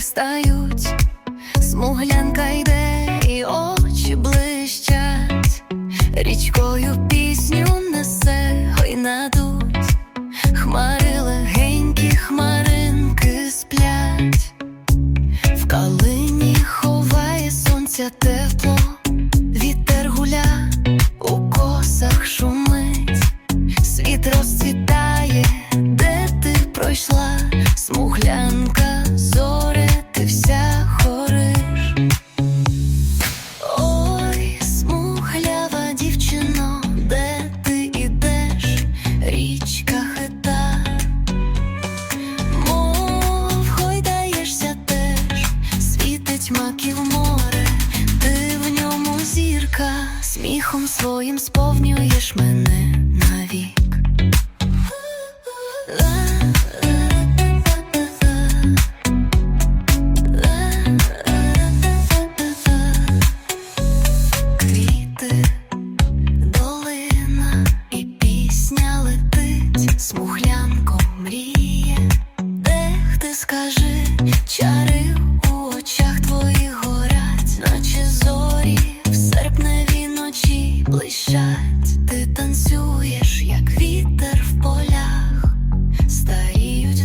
стають, смуглянка йде, і очі блищать, річкою пісню несе, ой надуть, хмари легенькі, хмаринки сплять, в калині ховає сонця тепло, гетьмаків море, ти в ньому зірка, сміхом своїм сповнюєш мене навік. Ти танцюєш, як вітер в полях, стають